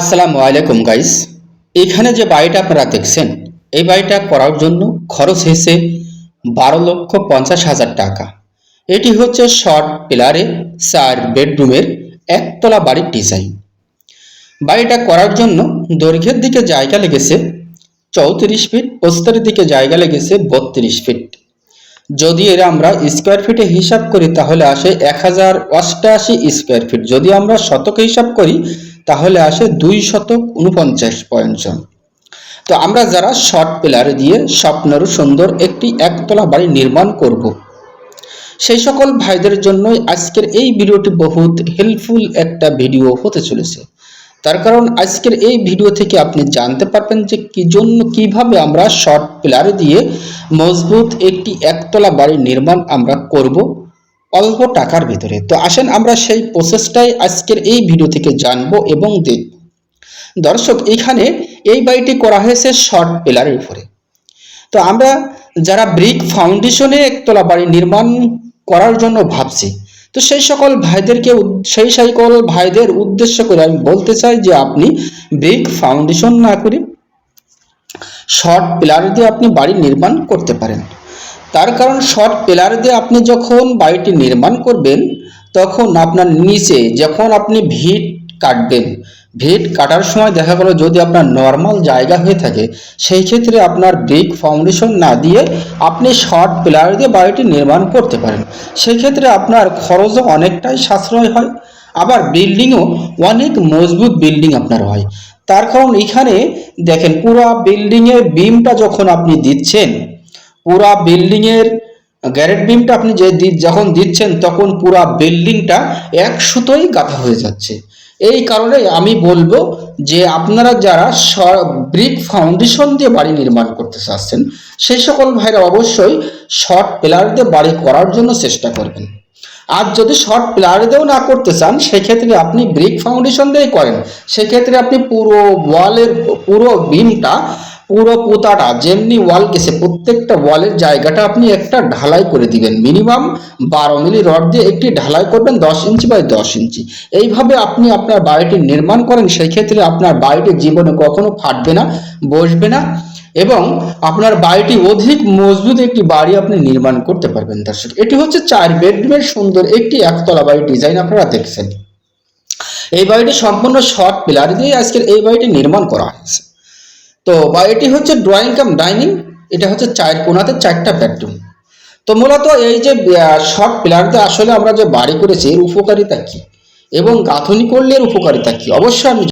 আসসালামু আলাইকুম গাইস এখানে যে বাড়িটা আপনারা দেখছেন, এই বাড়িটা করার জন্য খরচ হয়েছে বারো লক্ষ পঞ্চাশ হাজার টাকা। এটি হচ্ছে শর্ট পিলারে চার বেডরুমের একতলা বাড়ির ডিজাইন বাড়িটা করার জন্য দৈর্ঘ্যের দিকে জায়গা লেগেছে চৌত্রিশ ফিট প্রস্তরের দিকে জায়গা লেগেছে বত্রিশ ফিট যদি এর আমরা স্কোয়ার ফিটে হিসাব করি, তাহলে আসে এক হাজার অষ্টাশি স্কোয়ার ফিট যদি আমরা শতকে হিসাব করি তাহলে আসে দুই শতক উনপঞ্চাশ পঞ্চম তো আমরা যারা শর্ট পিলার দিয়ে স্বপ্নের সুন্দর একটি একতলা বাড়ি নির্মাণ করব। সেই সকল ভাইদের জন্যই আজকের এই ভিডিওটি বহুত হেল্পফুল একটা ভিডিও হতে চলেছে। তার কারণ আজকের এই ভিডিও থেকে আপনি জানতে পারবেন যে কি জন্য কীভাবে আমরা শর্ট পিলার দিয়ে মজবুত একটি একতলা বাড়ি নির্মাণ আমরা করব। অল্প টাকার ভিতরে। তো আসেন আমরা সেই প্রসেসটাই আজকের এই ভিডিও থেকে জানব এবং দেখব। দর্শক এখানে এই বাড়িটি করা হয়েছে শর্ট পিলারের উপরে। তো আমরা যারা ব্রিক ফাউন্ডেশনে একতলা বাড়ি নির্মাণ করার জন্য ভাবছি, তো সেই সকল ভাইদেরকে সেই সকল ভাইদের উদ্দেশ্য করে আমি বলতে চাই যে আপনি ব্রিক ফাউন্ডেশন না করে শর্ট পিলার দিয়ে আপনি বাড়ি নির্মাণ করতে পারেন। তার কারণ শর্ট পিলার দিয়ে আপনি যখন বাড়িটি নির্মাণ করবেন, তখন আপনার নিচে যখন আপনি ভিট কাটবেন, ভিট কাটার সময় দেখা গেল যদি আপনার নর্মাল জায়গা হয়ে থাকে, সেই ক্ষেত্রে আপনার ব্রিক ফাউন্ডেশন না দিয়ে আপনি শর্ট পিলার দিয়ে বাড়িটি নির্মাণ করতে পারেন। সেই ক্ষেত্রে আপনার খরচও অনেকটাই সাশ্রয় হয়। আবার বিল্ডিংও অনেক মজবুত বিল্ডিং আপনার হয়। তার কারণ এখানে দেখেন পুরো বিল্ডিংয়ের বিমটা যখন আপনি দিচ্ছেন পুরা বিল্ডিং এর গ্যারেট বিমটা আপনি যে যখন দিচ্ছেন, তখন পুরা বিল্ডিংটা এক সুতোই গাঁথা হয়ে যাচ্ছে। এই কারণে আমি বলব যে আপনারা যারা ব্রিক ফাউন্ডেশন দিয়ে বাড়ি নির্মাণ করতে চাচ্ছেন সেই সকল ভাইরা অবশ্যই শর্ট পিলার দিয়ে বাড়ি করার জন্য চেষ্টা করবেন। আর যদি শর্ট পিলার দিয়েও না করতে চান, সেক্ষেত্রে আপনি ব্রিক ফাউন্ডেশন দিয়েই করেন। সেক্ষেত্রে আপনি পুরো ওয়ালের পুরো বিমটা পুরো পোতাটা যেমনি ওয়াল গেছে প্রত্যেকটা ওয়ালের জায়গাটা আপনি একটা ঢালাই করে দিবেন। মিনিমাম বারো মিলি রড দিয়ে একটি ঢালাই করবেন দশ ইঞ্চি বাই দশ ইঞ্চি। এইভাবে আপনি আপনার বাড়িটি নির্মাণ করেন সেই ক্ষেত্রে আপনার বাড়িটি জীবনে কখনো ফাটবে না, বসবে না এবং আপনার বাড়িটি অধিক মজবুত একটি বাড়ি আপনি নির্মাণ করতে পারবেন দর্শক। এটি হচ্ছে চার বেডরুমের সুন্দর একটি একতলা বাড়ির ডিজাইন আপনারা দেখছেন। এই বাড়িটি সম্পূর্ণ শর্ট পিলার দিয়ে আজকের এই বাড়িটি নির্মাণ করা হয়েছে। তো, বা এটি হচ্ছে ড্রয়িং কাম ডাইনিং এটা হচ্ছে চার কোনাতে চারটা বেডরুম তো মূলত এই যে শর্ট প্ল্যানতে আসলে আমরা যে বাড়ি করেছি, এর উপকারিতা কি? এবং গাঁথনি করলে এর উপকারিতা কি? অবশ্যই আমি